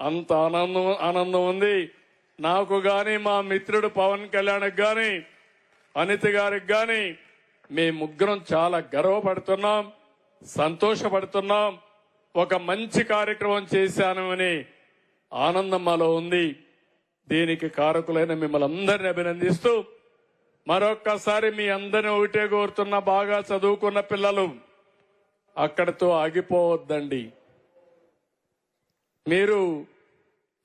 అంత ఆనందం ఆనందం ఉంది. నాకు గాని మా మిత్రుడు పవన్ కళ్యాణ్కి గాని అనిత గారికి గాని మీ ముగ్గురం చాలా గర్వపడుతున్నాం సంతోషపడుతున్నాం. ఒక మంచి కార్యక్రమం చేశాను అని ఆనందం మాలో ఉంది. దీనికి కారకులైన మిమ్మల్ని అందరిని అభినందిస్తూ మరొక్కసారి మీ అందరిని ఒకటే కోరుతున్న బాగా చదువుకున్న పిల్లలు అక్కడితో ఆగిపోవద్దండి. మీరు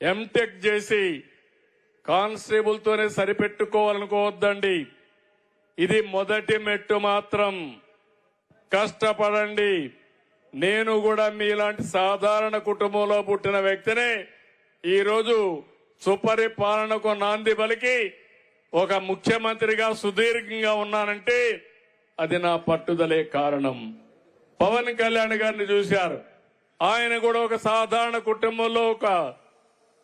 ఎంటెక్ చేసి కానిస్టేబుల్తోనే సరిపెట్టుకోవాలనుకోవద్దండి. ఇది మొదటి మెట్టు మాత్రం. కష్టపడండి. నేను కూడా మీలాంటి సాధారణ కుటుంబంలో పుట్టిన వ్యక్తినే ఈరోజు సుపరిపాలనకు నాంది పలికి ఒక ముఖ్యమంత్రిగా సుదీర్ఘంగా ఉన్నానంటే అది నా పట్టుదలే కారణం. పవన్ కళ్యాణ్ గారిని చూశారు. ఆయన కూడా ఒక సాధారణ కుటుంబంలో ఒక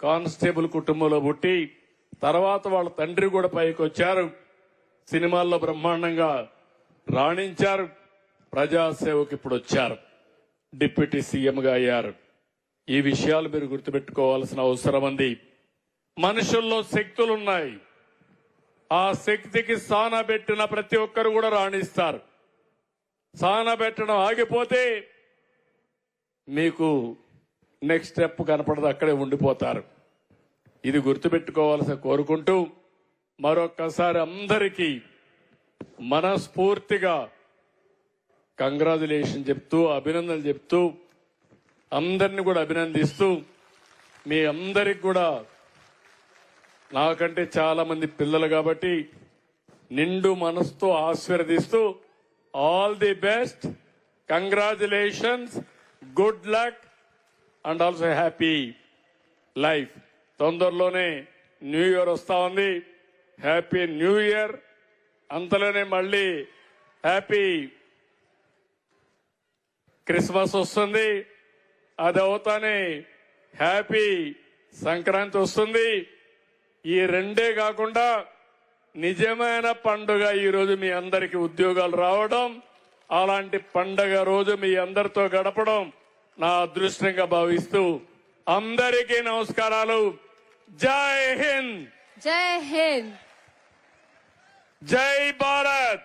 కానిస్టేబుల్ కుటుంబంలో పుట్టి తర్వాత వాళ్ళ తండ్రి కూడా పైకి వచ్చారు. సినిమాల్లో బ్రహ్మాండంగా రాణించారు. ప్రజాసేవకు ఇప్పుడు వచ్చారు. డిప్యూటీ సీఎంగా అయ్యారు. ఈ విషయాలు మీరు గుర్తుపెట్టుకోవాల్సిన అవసరం ఉంది. మనుషుల్లో శక్తులున్నాయి. ఆ శక్తికి సానబెట్టిన ప్రతి ఒక్కరు కూడా రాణిస్తారు. సానబెట్టడం ఆగిపోతే మీకు నెక్స్ట్ స్టెప్ కనపడదు అక్కడే ఉండిపోతారు. ఇది గుర్తుపెట్టుకోవాల్సి కోరుకుంటూ మరొక్కసారి అందరికీ మనస్ఫూర్తిగా కంగ్రాచులేషన్ చెప్తూ అభినందనలు చెప్తూ అందరిని కూడా అభినందిస్తూ మీ అందరికి కూడా నాకంటే చాలా మంది పిల్లలు కాబట్టి నిండు మనసుతో ఆశీర్వదిస్తూ all the best congratulations good luck and also happy life. తొందరలోనే న్యూ ఇయర్ వస్తా ఉంది. Happy new year. అంతలోనే మళ్ళీ హ్యాపీ క్రిస్మస్ వస్తుంది. అది అవుతానే హ్యాపీ సంక్రాంతి వస్తుంది. ఈ రెండే కాకుండా నిజమైన పండుగ ఈ రోజు మీ అందరికీ ఉద్యోగాలు రావడం అలాంటి పండగ రోజు మీ అందరితో గడపడం నా అదృష్టంగా భావిస్తూ అందరికీ నమస్కారాలు. జై హింద్. జై హింద్. జై భారత్.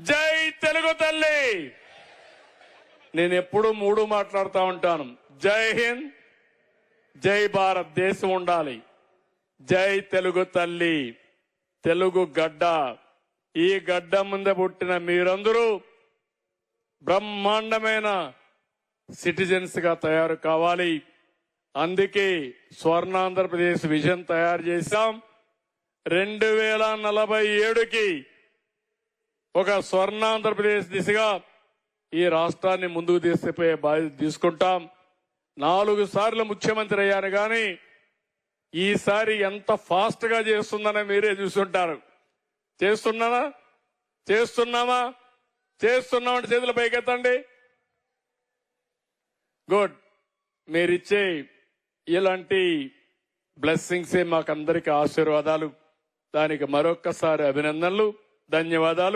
జై తెలుగు తల్లి. నేను ఎప్పుడు మూడు మాట్లాడుతూ ఉంటాను. జై హింద్. జై భారత్. దేశం ఉండాలి. జై తెలుగు తల్లి. తెలుగు గడ్డ. ఈ గడ్డ ముందే పుట్టిన మీరందరూ బ్రహ్మాండమైన సిటిజన్స్గా తయారు కావాలి. అందుకే స్వర్ణాంధ్రప్రదేశ్ విజన్ తయారు చేశాం. రెండు వేల నలభై ఏడుకి ఒక స్వర్ణాంధ్రప్రదేశ్ దిశగా ఈ రాష్ట్రాన్ని ముందుకు తీసుకుపోయే బాధ్యత తీసుకుంటాం. నాలుగు సార్లు ముఖ్యమంత్రి అయ్యాను కానీ ఈసారి ఎంత ఫాస్ట్గా చేస్తుందని మీరే చూసుంటారు. చేస్తున్నానా చేస్తున్నామా? చేస్తున్నామంటే చేతులు పైకెత్తండి. గుడ్. మీరిచ్చే ఇలాంటి బ్లెస్సింగ్స్ మాకందరికి ఆశీర్వాదాలు. దానికి మరొక్కసారి అభినందనలు. ధన్యవాదాలు.